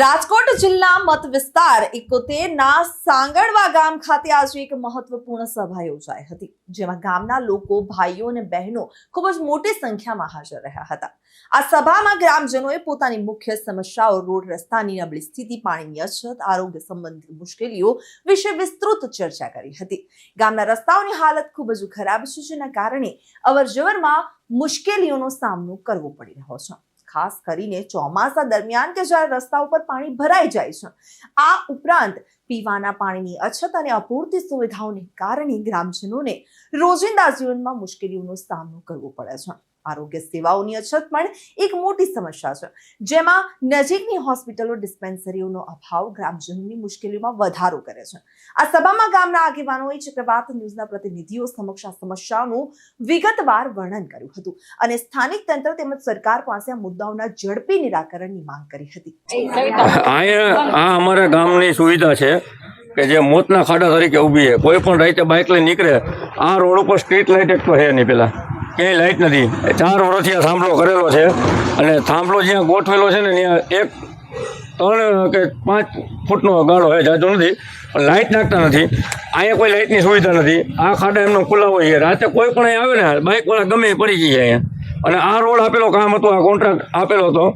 રાજકોટ જિલ્લા મત વિસ્તાર એકોતેર ના સાંગણવા ગામ ખાતે આજે એક મહત્વપૂર્ણ સભા યોજાઈ હતી, જેમાં ગામના લોકો, ભાઈઓ અને બહેનો ખૂબ જ મોટી સંખ્યામાં હાજર રહ્યા હતા. આ સભામાં ગ્રામજનોએ પોતાની મુખ્ય સમસ્યાઓ, રોડ રસ્તાની નબળી સ્થિતિ, પાણીની અછત, આરોગ્ય સંબંધિત મુશ્કેલીઓ વિશે વિસ્તૃત ચર્ચા કરી હતી. ગામના રસ્તાઓની હાલત ખૂબ જ ખરાબ છે, જેના કારણે અવરજવરમાં મુશ્કેલીઓનો સામનો કરવો પડી રહ્યો છે. ખાસ કરીને ચોમાસા દરમિયાન કે જ્યારે રસ્તા ઉપર પાણી ભરાઈ જાય છે. આ ઉપરાંત પીવાના પાણીની અછત અને અપૂરતી સુવિધાઓને કારણે ગ્રામજનોને રોજિંદા જીવનમાં મુશ્કેલીઓનો સામનો કરવો પડે છે. આરોગ્ય સેવાઓની અછત પણ એક મોટી સમસ્યા છે. જેમાં નજીકની હોસ્પિટલો ડિસ્પેન્સરીઓનો અભાવ ગ્રામજનોની મુશ્કેલીઓમાં વધારો કરે છે. આ સભામાં ગામના આગેવાનોએ ચક્રવાત ન્યૂઝના પ્રતિનિધિઓ સમક્ષ આ સમસ્યાઓનું વિગતવાર વર્ણન કર્યું હતું અને સ્થાનિક તંત્ર તેમજ સરકાર પાસે આ મુદ્દાઓના ઝડપી નિરાકરણની માંગ કરી હતી. આ અમારા ગામની સુવિધા છે કે જે મોતના ખાડા તરીકે ઊભી છે. કોઈ પણ રીતે બાઇક લઈ નીકળે, આ રોડ ઉપર સ્ટ્રીટ લાઇટ એક તો હે નહીં પેલા. ક્યાંય લાઇટ નથી. એ ચાર વર્ષથી આ થાંભલો કરેલો છે અને થાંભલો જ્યાં ગોઠવેલો છે ને ત્યાં એક ત્રણ કે પાંચ ફૂટનો ગાળો હોય, જાજો નથી. પણ લાઇટ નાખતા નથી. અહીંયા કોઈ લાઇટની સુવિધા નથી. આ ખાડા એમનો ખુલ્લા હોય છે. રાતે કોઈ પણ આવે ને બાઇકવાળા ગમે એ પડી જઈએ અહીંયા. અને આ રોડ આપેલો કામ હતો, આ કોન્ટ્રાક્ટ આપેલો હતો.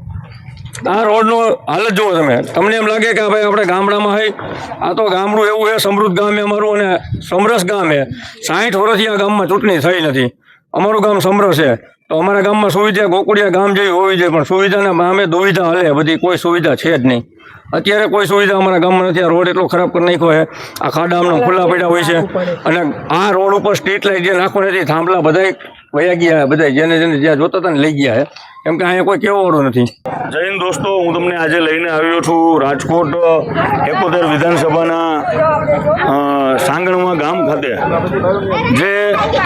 આ રોડનો હાલત જુઓ તમે. તમને એમ લાગે કે ભાઈ આપણે ગામડામાં હોય આ તો ગામડું એવું છે, સમૃદ્ધ ગામ છે અમારું અને સમરસ ગામ છે. સાઠ વર્ષથી આ ગામમાં ચૂંટણી થઈ નથી. અમારું ગામ સમરસ છે. તો અમારા ગામમાં સુવિધા ગોકુળિયા ગામ જેવી હોવી જોઈએ, પણ સુવિધાને અમે દુવિધા હલે. બધી કોઈ સુવિધા છે જ નહીં. અત્યારે કોઈ સુવિધા અમારા ગામમાં નથી. આ રોડ એટલો ખરાબ કરી નાખ્યો છે. આ ખાડામાં ખુલ્લા પડ્યા હોય છે. અને આ રોડ ઉપર સ્ટ્રીટ લાઇટ જે નાખો નથી થાંભલા બધા વયા ગયા બધા જેને જેને જ્યાં જોતા હતા ને લઈ ગયા છે. કેમ કે અહીંયા કોઈ કહેવાવાળું નથી. જય હિન્દ દોસ્તો, હું તમને આજે લઈને આવ્યો છું રાજકોટ, એકોતેર વિધાનસભાના સાંગણવા ગામ ખાતે, જે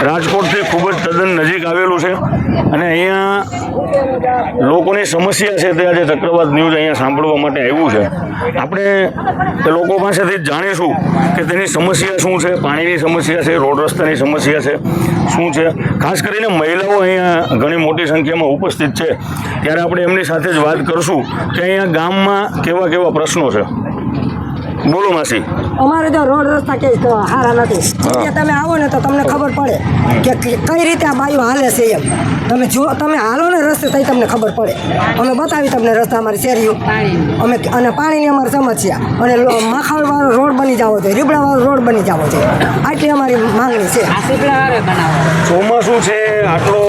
રાજકોટથી ખૂબ જ તદ્દન નજીક આવેલું છે. અને અહીંયા લોકોની સમસ્યા છે તે આજે ચક્રવાત ન્યૂઝ અહીંયા સાંભળવા માટે આવ્યું છે. આપણે તે લોકો પાસેથી જ જાણીશું કે તેની સમસ્યા શું છે, પાણીની સમસ્યા છે, રોડ રસ્તાની સમસ્યા છે, શું છે? ખાસ કરીને મહિલાઓ અહીંયા ઘણી મોટી સંખ્યામાં ઉપસ્થિત છે. ત્યારે આપણે એમની સાથે જ વાત કરશું કે અહીંયા ગામમાં કેવા કેવા પ્રશ્નો છે. બોલો માસી. અમારે તો રોડ રસ્તા કે સારા નથી. કે તમે આવો ને તો તમને ખબર પડે કે કઈ રીતે આ બાયું હાલે છે એમ. તમે જો તમે હાલો ને રસ્તે થઈ તમને ખબર પડે. અમે બતાવી તમને રસ્તા અમારી શેરીઓ. અમે અને પાણીની અમારે સમસ્યા. અને માખણવાળો રોડ બની જવો જોઈએ રીબડાવાળો રોડ બની જવો જોઈએ. આટલી અમારી માંગણી છે. ચોમાસું છે આટલો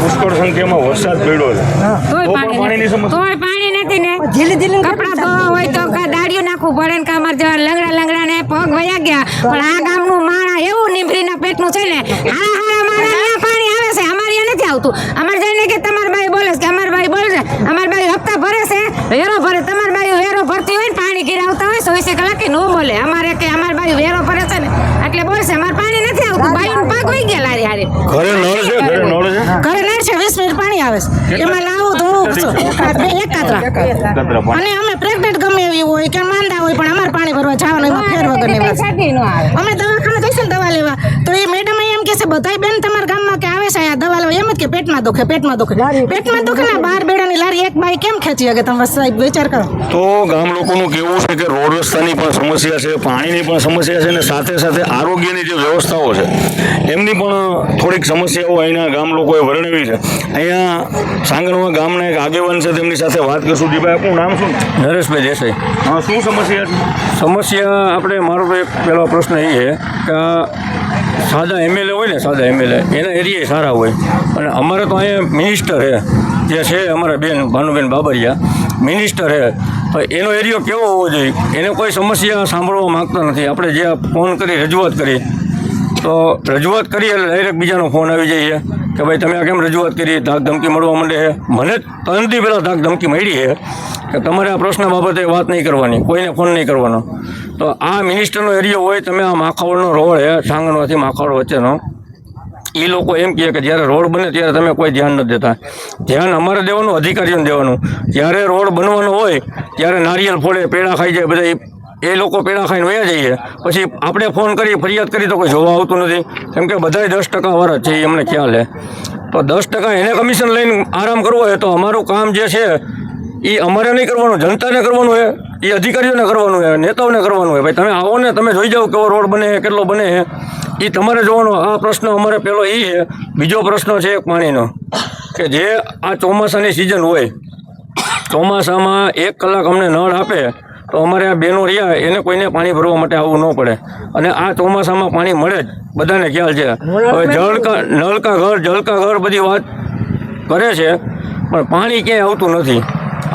પુષ્કળ સંખ્યામાં વરસાદ પડ્યો છે. પાણીની સમસ્યા. ઝીલી ઝીલી કપડા ધોવા હોય તો કા દાડિયું નાખવું પડે ને કા અમારે જેવા લંગડા લંગડા ને પગ વયા ગયા. પણ આ ગામનું માણા એવું નીમરીના પેટનું છે ને હારા હારા માણા પાણી આવે છે. અમારે નથી આવતું. અમારે જઈને કે તમાર ભાઈ બોલે છે કે અમાર ભાઈ બોલે છે. અમાર બાઈ હપ્તા ભરે છે વેરો ભરે. તમાર ભાઈ વેરો ભરતી હોય ને પાણી ગિરાવતા હોય ચોવીસે કલાકે નો બોલે. અમારે કે અમાર ભાઈ વેરો ભરે છે ને એટલે બોલશે અમારે પાણી નથી આવતું. બાઈનું પગ વહી ગયા લારી હારે. ઘરે નળ છે ઘરે નળ છે. ઘરે નળ છે વીસ મિનિટ પાણી આવે છે. એમાં છું એક કાતરા અને અમે પ્રેગ્નન્ટ ગમે એવી હોય કે માંદા હોય પણ અમારે પાણી ભરવા જવાનું એમાં ફેર વગર અમે દવાખાને જઈશું ને દવા લેવા. તો એ મેડમ છે બધાય બેન તમારા ગામમાં કે આવે છે આ દવા લેવા એમ જ કે પેટમાં દુખે પેટમાં દુખે. પેટમાં દુખે ને બાર બેડાની લારી એક બાઈ કેમ ખેંચી શકે તમે સાહેબ? વિચાર કરો. તો ગામ લોકોનું કેવું છે કે રોડ રસ્તાની પણ સમસ્યા છે પાણીની પણ સમસ્યા છે અને સાથે સાથે આરોગ્યની જે વ્યવસ્થાઓ છે એમની પણ થોડીક સમસ્યાઓ અહીંના ગામ લોકોએ વર્ણવી છે. અહીંયા સાંગણવા ગામના એક આગેવાન છે તેમની સાથે વાત કરશું. દીભાઈ આપણું નામ શું? નરેશભાઈ દેસાઈ. હા શું સમસ્યા છે? સમસ્યા આપણે મારો તો એક પહેલો પ્રશ્ન એ છે કે સાદા એમએલએ હોય ને, સાદા એમએલએ એના એરિયા સારા હોય. અને અમારે તો અહીંયા મિનિસ્ટર છે, જે છે અમારા બેન, ભાનુબેન બાબરિયા. મિનિસ્ટર છે. તો એનો એરિયો કેવો હોવો જોઈએ? એને કોઈ સમસ્યા સાંભળવા માગતા નથી. આપણે જે ફોન કરી, રજૂઆત કરી, તો રજૂઆત કરી એટલે ડાયરેક્ટ બીજાનો ફોન આવી છે. કે ભાઈ, તમે આ કેમ રજૂઆત કરી? ધાક ધમકી મળવા માંડે મને તનથી પહેલાં ધાક ધમકી મળી છે કે તમારે આ પ્રશ્ન બાબતે વાત નહીં કરવાની, કોઈને ફોન નહીં કરવાનો. તો આ મિનિસ્ટરનો એરિયો હોય, તમે આ માખાવડનો રોડ છે સાંગણવાથી માખાવડ વચ્ચેનો. એ લોકો એમ કહે કે જ્યારે રોડ બને ત્યારે તમે કોઈ ધ્યાન નથી દેતા. ધ્યાન અમારે દેવાનું, અધિકારીઓને દેવાનું. જ્યારે રોડ બનવાનો હોય, ત્યારે નારિયેલ ફોડે, પેડા ખાઈ જાય, બધા એ- લોકો પેડા ખાઈને વયા જઈએ પછી આપણે ફોન કરી ફરિયાદ કરી તો કોઈ જોવા આવતું નથી. કેમ કે બધાય દસ ટકા વાળા છે, એ અમને ખ્યાલ છે. તો દસ ટકા એને કમિશન લઈને આરામ કરવો હોય તો અમારું કામ જે છે એ અમારે નહીં કરવાનું, જનતાને કરવાનું હોય એ અધિકારીઓને કરવાનું હોય નેતાઓને કરવાનું હોય ભાઈ, તમે આવો ને, તમે જોઈ જાઓ કેવો રોડ બને, કેટલો બને એ તમારે જોવાનો, આ પ્રશ્ન અમારે પહેલો એ છે. બીજો પ્રશ્ન છે પાણીનો, કે જે આ ચોમાસાની સિઝન હોય, ચોમાસામાં એક કલાક અમને નળ આપે તો અમારે આ બેનો રહ્યા એને કોઈને પાણી ભરવા માટે આવવું ન પડે. અને આ ચોમાસામાં પાણી મળે જ બધાને ખ્યાલ છે. હવે જળકા નળકા ઘર જળકા ઘર બધી વાત કરે છે પણ પાણી ક્યાંય આવતું નથી.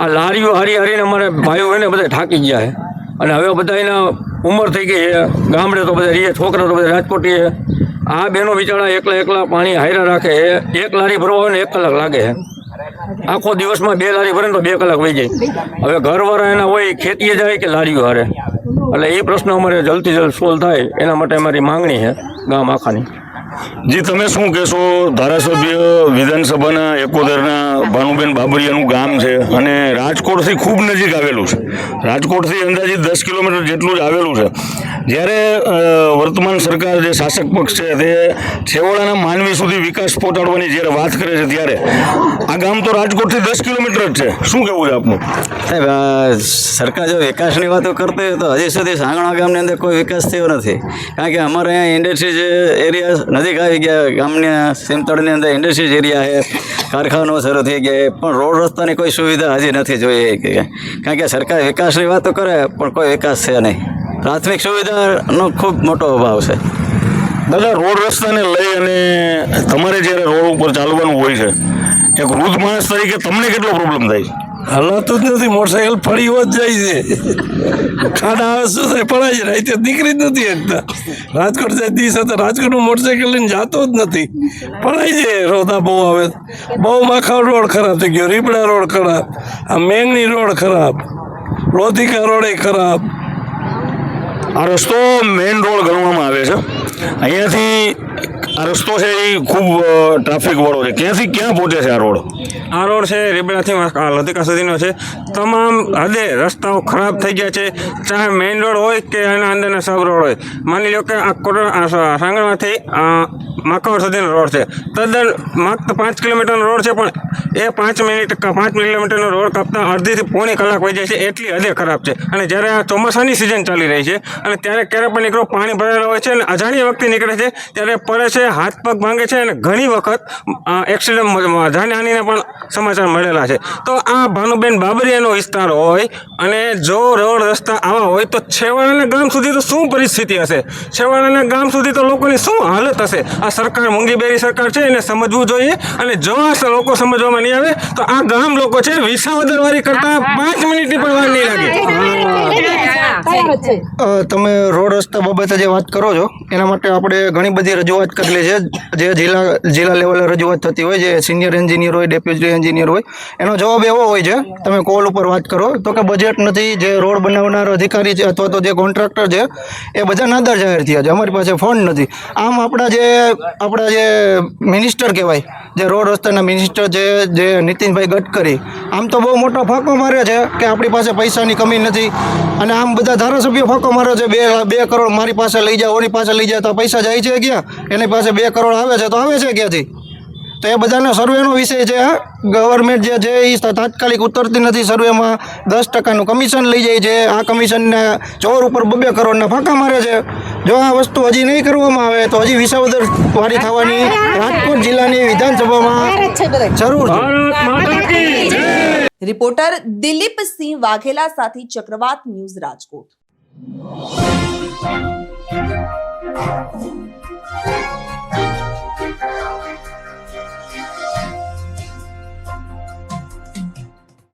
આ લારીઓ હારી હારીને અમારે ભાઈઓ એને બધા થાકી ગયા છે. અને હવે બધા એના ઉંમર થઈ ગઈ છે ગામડે તો બધા રહીએ છોકરા તો બધા રાજકોટ છે. આ બેનો બિચારા એકલા એકલા પાણી હાયરા રાખે એક લારી ભરવા હોય ને એક કલાક લાગે છે. આખો દિવસમાં બે લારી ભરે તો બે કલાક વહી જાય. હવે ઘરવાળા એના હોય ખેતીએ જાય કે લારીઓ હારે? એટલે એ પ્રશ્ન અમારે જલ્દી જલ્દ સોલ્વ થાય. એના માટે અમારી માંગણી છે, ગામ આખાની. જી, તમે શું કહેશો? ધારાસભ્ય વિધાનસભાના એકોતેરના ભાનુબેન બાબરિયાનું ગામ છે અને રાજકોટથી ખૂબ નજીક આવેલું છે. રાજકોટથી અંદાજિત દસ કિલોમીટર જેટલું જ આવેલું છે. જ્યારે વર્તમાન સરકાર જે શાસક પક્ષ છે, તે છેવાડાના માનવી સુધી વિકાસ પહોંચાડવાની જ્યારે વાત કરે છે ત્યારે, આ ગામ તો રાજકોટથી દસ કિલોમીટર જ છે. શું કહેવું છે આપનું? સાહેબ સરકાર જો વિકાસની વાતો કરતી હોય તો હજી સુધી સાંગણા ગામની અંદર કોઈ વિકાસ થયો નથી. કારણ કે અમારે અહીંયા ઇન્ડસ્ટ્રીઝ એરિયા નજીક આવી ગયા, ગામની સીમતળની અંદર ઇન્ડસ્ટ્રીઝ એરિયા છે કારખાનાઓ શરૂ થઈ ગયા, પણ રોડ રસ્તાની કોઈ સુવિધા હજી નથી જોઈએ કારણ કે સરકાર વિકાસની વાતો કરે, પણ કોઈ વિકાસ છે નહીં. પ્રાથમિક સુવિધાનો ખૂબ મોટો અભાવ છે. દાદા રોડ રસ્તાને લઈ અને તમારે જ્યારે રોડ ઉપર ચાલવાનું હોય છે એક વૃદ્ધ માણસ તરીકે તમને કેટલો પ્રોબ્લેમ થાય છે? હલાતું જ નથી મોટરસાયકલ ફરી હોત જાય છે. ખાડા આવે શું થાય? પડાય છે. રાતે દીકરી જ નથી એકતા રાજકોટ જાય દિવસ હતા રાજકોટનું મોટરસાયકલ લઈને જાતો જ નથી. પડાય છે રોતા બહુ આવે. બહુ માખા રોડ ખરાબ થઈ ગયો. રીપડા રોડ ખરાબ. આ મેંગની રોડ ખરાબ. લોધિકા રોડે ખરાબ. આ રસ્તો મેઇન રોડ ગણવામાં આવે છે. અહીંયાથી આ રસ્તો છે એ ખૂબ ટ્રાફિક વાળો છે. ક્યાંથી ક્યાં પહોંચે છે આ રોડ આ રોડ છે રેબડાથી આ લધિકા સુધીનો છે. તમામ હદે રસ્તાઓ ખરાબ થઈ ગયા છે. ચાહે મેઇન રોડ હોય કે એના અંદરના સબ રોડ હોય. માની લો કે આ કોટડા સાંગણમાંથી આ માકાવડ સુધીનો રોડ છે. તદ્દન માત્ર પાંચ કિલોમીટરનો રોડ છે, પણ એ પાંચ મિનિટ પાંચ કિલોમીટરનો રોડ કાપતા અડધીથી પોણી કલાક વહી જાય છે, એટલી હદે ખરાબ છે. અને જ્યારે આ ચોમાસાની સિઝન ચાલી રહી છે, અને ત્યારે ક્યારે પણ નીકળો, પાણી ભરેલા હોય છે અને અજાણ્યા વ્યક્તિ નીકળે છે, ત્યારે પડે છે, હાથ પગ ભાંગે છે, અને ઘણી વખત એક્સિડન્ટ જાનહાનિના પણ સમાચાર મળેલા છે. તો આ ભાનુબેન બાબરિયાનો વિસ્તાર હોય, અને જો રોડ રસ્તા આવા હોય, તો છેવાડાના ગામ સુધી તો શું પરિસ્થિતિ હશે? છેવાડાના ગામ સુધી તો લોકોની શું હાલત હશે? આ સરકાર મોંઘીબેરી સરકાર છે એને સમજવું જોઈએ અને જો આ લોકો સમજવામાં નહીં આવે તો આ ગામ લોકો છે વિસાવદરવારી કરતા પાંચ મિનિટની પણ વાર નહીં લાગે. તમે રોડ રસ્તા બાબતે જે વાત કરો છો એના માટે આપણે ઘણી બધી રજૂઆત કરેલી છે જે જિલ્લા જિલ્લા લેવલે રજૂઆત થતી હોય જે સિનિયર એન્જિનિયર હોય ડેપ્યુટી એન્જિનિયર હોય એનો જવાબ એવો હોય છે તમે કોલ ઉપર વાત કરો. તો કે બજેટ નથી જે રોડ બનાવનાર અધિકારી છે અથવા તો જે કોન્ટ્રાક્ટર છે એ બધા નાદાર જાહેર થયા છે. અમારી પાસે ફંડ નથી. આમ આપણા જે આપણા જે મિનિસ્ટર કહેવાય જે રોડ રસ્તાના મિનિસ્ટર છે જે નીતિનભાઈ ગડકરી, આમ તો બહુ મોટો ફાંકો મારે છે કે આપણી પાસે પૈસાની કમી નથી. અને આમ બધા ધારાસભ્યો ફાંકો મારે છે, બે બે કરોડ મારી પાસે લઈ જાઓ, ઓની પાસે લઈ જાય તો પૈસા જાય છે ક્યાં? એની પાસે બે કરોડ આવે છે, તો આવે છે ક્યાંથી? તો એ બધાનો સર્વેનો વિષય છે ગવર્મેન્ટ જે છે એ તાત્કાલિક ઉતરતી નથી સર્વેમાં દસ ટકાનું કમિશન લઈ જાય છે. આ કમિશનને ચોર ઉપર બબે કરોડના ફાંકા મારે છે. જો આ વસ્તુ હજી નહીં કરવામાં આવે તો હજી વિસાવદર વારી થવાની રાજકોટ જિલ્લાની વિધાનસભામાં જરૂર રિપોર્ટર દિલીપસિંહ વાઘેલા સાથે ચક્રવાત ન્યૂઝ રાજકોટ.